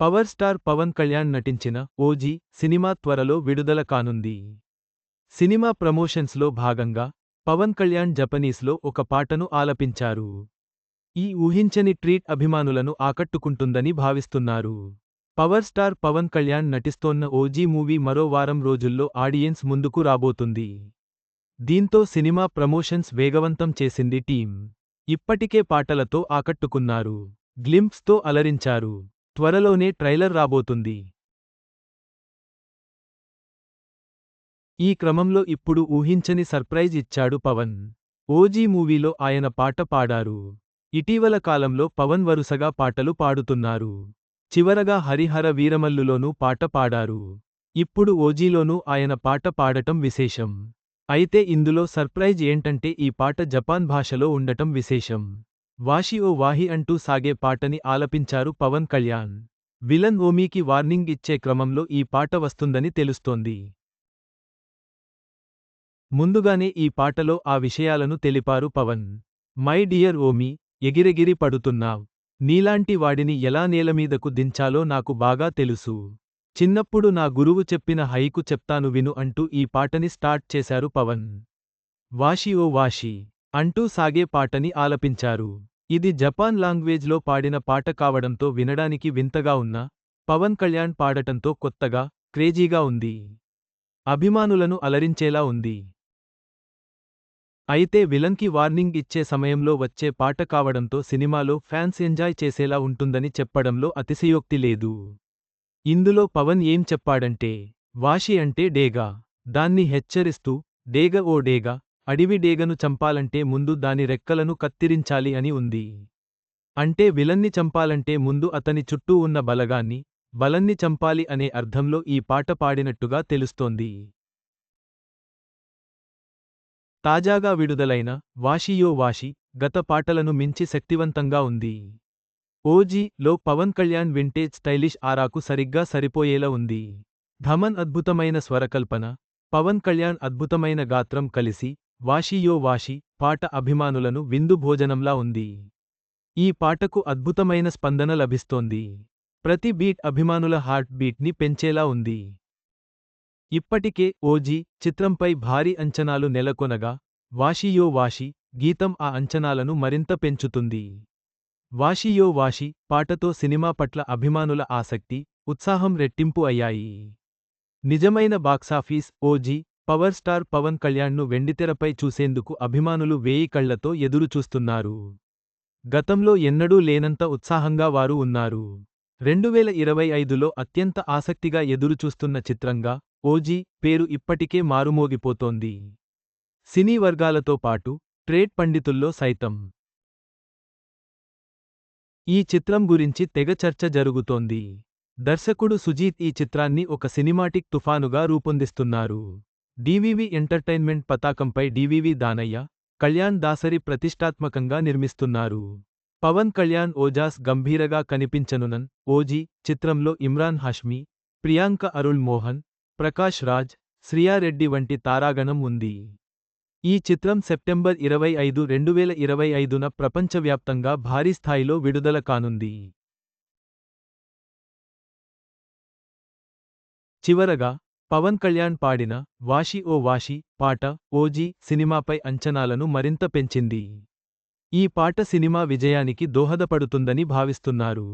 Power star Pawan Kalyan నటించిన OG cinema త్వరలో విడుదల కానుంది. సినిమా ప్రమోషన్స్లో భాగంగా పవన్ కళ్యాణ్ జపనీస్లో ఒక పాటను ఆలపించారు. ఈ ఊహించని ట్రీట్ అభిమానులను ఆకట్టుకుంటుందని భావిస్తున్నారు. పవర్ స్టార్ పవన్ కళ్యాణ్ నటిస్తోన్న ఓజీ మూవీ మరో వారం రోజుల్లో ఆడియన్స్ ముందుకు రాబోతుంది. దీంతో సినిమా ప్రమోషన్స్ వేగవంతం చేసింది టీం. ఇప్పటికే పాటలతో ఆకట్టుకున్నారు. గ్లింప్స్తో అలరించారు. త్వరలోనే ట్రైలర్ రాబోతుంది. ఈ క్రమంలో ఇప్పుడు ఊహించని సర్ప్రైజ్ ఇచ్చాడు పవన్. ఓజీ మూవీలో ఆయన పాట పాడారు. ఇటీవల కాలంలో పవన్ వరుసగా పాటలు పాడుతున్నారు. చివరగా హరిహర వీరమల్లులోనూ పాట పాడారు. ఇప్పుడు ఓజీలోనూ ఆయన పాట పాడటం విశేషం. అయితే ఇందులో సర్ప్రైజ్ ఏంటంటే ఈ పాట జపాన్ భాషలో ఉండటం విశేషం. వాషి ఓ వాహి అంటూ సాగే పాటని ఆలపించారు పవన్ కళ్యాణ్. విలన్ ఓమీకి వార్నింగ్ ఇచ్చే క్రమంలో ఈ పాట వస్తుందని తెలుస్తోంది. ముందుగానే ఈ పాటలో ఆ విషయాలను తెలిపారు పవన్. మై డియర్ ఓమీ ఎగిరెగిరి పడుతున్నావ్. నీలాంటి వాడిని ఎలా నేలమీదకు దించాలో నాకు బాగా తెలుసు. చిన్నప్పుడు నా గురువు చెప్పిన హైకు చెప్తాను విను అంటూ ఈ పాటని స్టార్ట్ చేశారు పవన్. వాషి ఓ వాషి అంటూ సాగే పాటని ఆలపించారు. ఇది జపాన్ లాంగ్వేజ్లో పాడిన పాట కావడంతో వినడానికి వింతగా ఉన్న పవన్ కళ్యాణ్ పాడటంతో కొత్తగా క్రేజీగా ఉంది. అభిమానులను అలరించేలా ఉంది. అయితే విలన్కి వార్నింగ్ ఇచ్చే సమయంలో వచ్చే పాట కావడంతో సినిమాలో ఫ్యాన్స్ ఎంజాయ్ చేసేలా ఉంటుందని చెప్పడంలో అతిశయోక్తి లేదు. ఇందులో పవన్ ఏం చెప్పాడంటే వాషి అంటే డేగా. దాన్ని హెచ్చరిస్తూ డేగ ఓ డేగా. అడివి డేగను చంపాలంటే ముందు దాని రెక్కలను కత్తిరించాలి అని ఉంది. అంటే విలన్ని చంపాలంటే ముందు అతని చుట్టూ ఉన్న బలగాన్ని బలన్ని చంపాలి అనే అర్థంలో ఈ పాట పాడినట్టుగా తెలుస్తోంది. తాజాగా విడుదలైన వాషియో వాషి గత పాటలను మించి శక్తివంతంగా ఉంది. ఓజీ లో పవన్ కళ్యాణ్ వింటేజ్ స్టైలిష్ ఆరాకు సరిగ్గా సరిపోయేలా ఉంది. ధమన్ అద్భుతమైన స్వరకల్పన పవన్ కళ్యాణ్ అద్భుతమైన గాత్రం కలిసి వాషియో వాషి పాట అభిమానులను విందు భోజనంలా ఉంది. ఈ పాటకు అద్భుతమైన స్పందన లభిస్తోంది. ప్రతి బీట్ అభిమానుల హార్ట్ బీట్ని పెంచేలా ఉంది. ఇప్పటికే ఓజీ చిత్రంపై భారీ అంచనాలు నెలకొనగా వాషియో వాషి గీతం ఆ అంచనాలను మరింత పెంచుతుంది. వాషియో వాషి పాటతో సినిమా పట్ల అభిమానుల ఆసక్తి ఉత్సాహం రెట్టింపు అయ్యాయి. నిజమైన box office OG power star Pawan కళ్యాణ్ను వెండితెరపై చూసేందుకు అభిమానులు వేయి కళ్ళతో ఎదురుచూస్తున్నారు. గతంలో ఎన్నడూ లేనంత ఉత్సాహంగా వారు ఉన్నారు. రెండువేల ఇరవై ఐదులో అత్యంత ఆసక్తిగా ఎదురుచూస్తున్న చిత్రంగా ఓజీ పేరు ఇప్పటికే మారుమోగిపోతోంది. సినీ వర్గాలతో పాటు ట్రేడ్ పండితుల్లో సైతం. ఈ చిత్రం గురించి తెగ చర్చ జరుగుతోంది. దర్శకుడు సుజీత్ ఈ చిత్రాన్ని ఒక సినిమాటిక్ తుఫానుగా రూపొందిస్తున్నారు. డివివి ఎంటర్టైన్మెంట్ పతాకంపై డివివి దానయ్య కళ్యాణ్ దాసరి ప్రతిష్టాత్మకంగా నిర్మిస్తున్నారు. పవన్ కళ్యాణ్ ఓజాస్ గంభీరగా కనిపించనునన్ ఓజీ చిత్రంలో ఇమ్రాన్ హాష్మి ప్రియాంక అరుళ్ మోహన్ ప్రకాష్ రాజ్ శ్రియారెడ్డి వంటి తారాగణం ఉంది. ఈ చిత్రం సెప్టెంబర్ ఇరవై ఐదు రెండు వేల ఇరవై ఐదున ప్రపంచవ్యాప్తంగా భారీ స్థాయిలో విడుదల కానుంది. చివరగా పవన్ కళ్యాణ్ పాడిన వాషి ఓ వాషి పాట ఓజీ సినిమాపై అంచనాలను మరింత పెంచింది. ఈ పాట సినిమా విజయానికి దోహదపడుతుందని భావిస్తున్నారు.